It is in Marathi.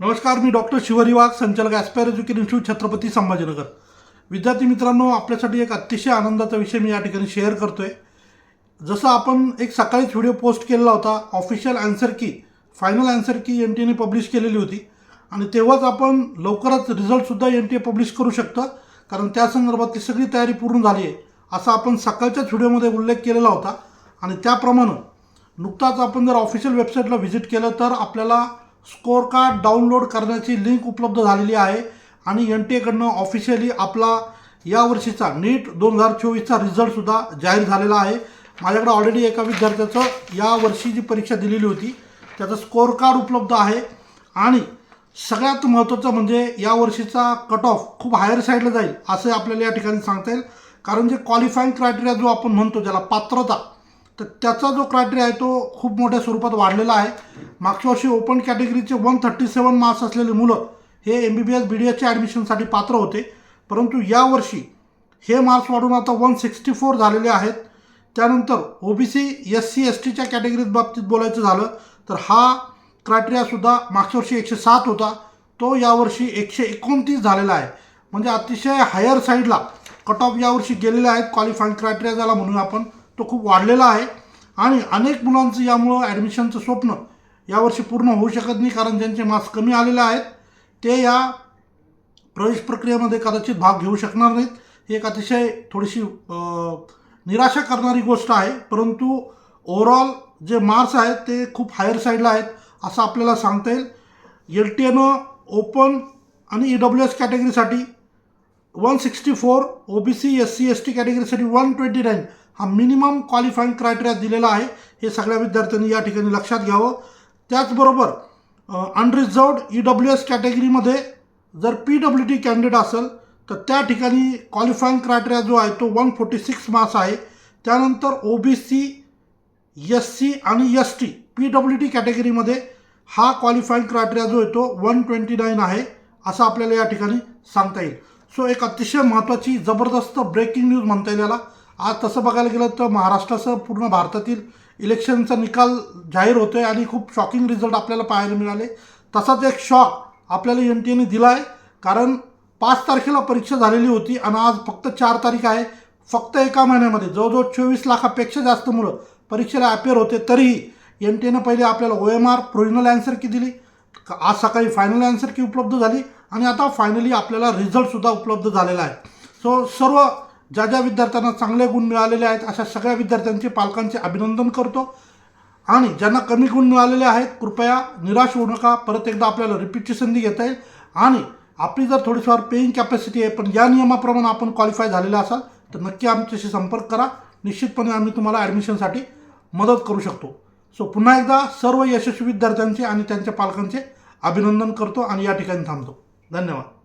नमस्कार मी डॉक्टर शिवरी वाघ संचालक aspire education institute Chhatrapati Sambhajinagar. विद्यार्थी मित्रांनो आपल्यासाठी एक अतिशय आनंदाचा विषय मी या ठिकाणी शेअर करतो आहे जसं आपण एक सकाळीच व्हिडिओ पोस्ट केलेला होता official answer key final answer key N T एने पब्लिश केलेली होती. आणि तेव्हाच आपण लवकरच रिझल्टसुद्धा एन टी ए पब्लिश करू शकतो कारण त्या संदर्भातली सगळी तयारी पूर्ण झाली आहे. असा आपण सकाळच्याच व्हिडिओमध्ये उल्लेख केलेला होता. आणि त्याप्रमाणे नुकताच आपण जर ऑफिशियल वेबसाईटला व्हिजिट केलं तर आपल्याला स्कोअर कार्ड डाउनलोड करण्याची लिंक उपलब्ध झालेली आहे आणि एन टी एकडनं ऑफिशियली आपला यावर्षीचा नीट दोन हजार चोवीसचा रिझल्टसुद्धा जाहीर झालेला आहे. माझ्याकडे ऑलरेडी एका विद्यार्थ्याचं यावर्षी जी परीक्षा दिलेली होती त्याचं स्कोअर कार्ड उपलब्ध आहे. आणि सगळ्यात महत्त्वाचं म्हणजे यावर्षीचा कट ऑफ खूप हायर साईडला जाईल असं आपल्याला या ठिकाणी सांगता येईल. कारण जे क्वालिफाईंग क्रायटेरिया जो आपण म्हणतो ज्याला पात्रता तर त्याचा जो क्रायटेरिया आहे तो खूप मोठ्या स्वरूपात वाढलेला आहे. मागच्या वर्षी ओपन कॅटेगरीचे वन थर्टी सेवन मार्क्स असलेले मुलं हे M B B S B D एसच्या ॲडमिशनसाठी पात्र होते. परंतु यावर्षी हे मार्क्स वाढून आता वन सिक्स्टी फोर झालेले आहेत. त्यानंतर O B C S C S टीच्या कॅटेगरीत बाबतीत बोलायचं झालं तर हा क्रायटेरियासुद्धा मागच्या वर्षी एकशे सात होता. तो यावर्षी एकशे एकोणतीस झालेला आहे. म्हणजे अतिशय हायर साईडला कट ऑफ यावर्षी गेलेले आहेत. क्वालिफाईंग क्रायटेरिया ज्याला म्हणूया आपण. तो खूप वाढलेला आहे. आणि अनेक मुलांचं यामुळं ॲडमिशनचं स्वप्न यावर्षी पूर्ण होऊ शकत नाही कारण ज्यांचे मार्क्स कमी आलेले आहेत ते या प्रवेश प्रक्रियेमध्ये कदाचित भाग घेऊ शकणार नाहीत. ही एक अतिशय थोडीशी निराशा करणारी गोष्ट आहे. परंतु ओव्हरऑल जे मार्क्स आहेत ते खूप हायर साईडला आहेत असं आपल्याला सांगता येईल. एल टी एनं ओपन आणि E W S कॅटेगरीसाठी one sixty four O B C S C S T कॅटेगरीसाठी one twenty nine हा मिनिमम क्वालिफाईंग क्रायटेरिया दिलेला आहे. हे सगळ्या विद्यार्थ्यांनी या ठिकाणी लक्षात घ्यावं. त्याचबरोबर अनरिझर्वड ई डब्ल्यू एस कॅटेगरीमध्ये जर पी डब्ल्यू डी कॅन्डिडेट असेल तर त्या ठिकाणी क्वालिफाईंग क्रायटेरिया जो आहे तो वन फोर्टी सिक्स मार्क्स आहे. त्यानंतर O B C S C आणि S T P W D कॅटेगरीमध्ये हा क्वालिफाईंग क्रायटेरिया जो आहे तो वन ट्वेंटी नाईन आहे असं आपल्याला या ठिकाणी सांगता येईल. सो एक अतिशय महत्त्वाची जबरदस्त ब्रेकिंग न्यूज म्हणता येईल याला. आज तसं बघायला गेलं तर महाराष्ट्रासह पूर्ण भारतातील इलेक्शनचा निकाल जाहीर होतो आहे आणि खूप शॉकिंग रिझल्ट आपल्याला पाहायला मिळाले. तसाच एक शॉक आपल्याला एन टी एने दिला आहे कारण पाच तारखेला परीक्षा झालेली होती आणि आज फक्त चार तारीख आहे. फक्त एका महिन्यामध्ये जवळजवळ चोवीस लाखापेक्षा जास्त मुलं परीक्षेला अपेअर होते. तरीही एन टी एनं पहिले आपल्याला O M R provisional answer key दिली. आज सकाळी फायनल अँसर की उपलब्ध झाली. आणि आता फायनली आपल्याला रिझल्टसुद्धा उपलब्ध झालेला आहे. सो सर्व ज्या ज्या विद्यार्थ्यांना चांगले गुण मिळालेले आहेत अशा सगळ्या विद्यार्थ्यांचे पालकांचे अभिनंदन करतो. आणि ज्यांना कमी गुण मिळालेले आहेत कृपया निराश होऊ नका. परत एकदा आपल्याला रिपीटची संधी घेता येईल. आणि आपली जर थोडीफार पेईंग कॅपॅसिटी आहे पण या नियमाप्रमाणे आपण क्वालिफाय झालेला असाल तर नक्की आमच्याशी संपर्क करा. निश्चितपणे आम्ही तुम्हाला ॲडमिशनसाठी मदत करू शकतो. सो पुन्हा एकदा सर्व यशस्वी विद्यार्थ्यांचे आणि त्यांच्या पालकांचे अभिनंदन करतो आणि या ठिकाणी थांबतो. धन्यवाद.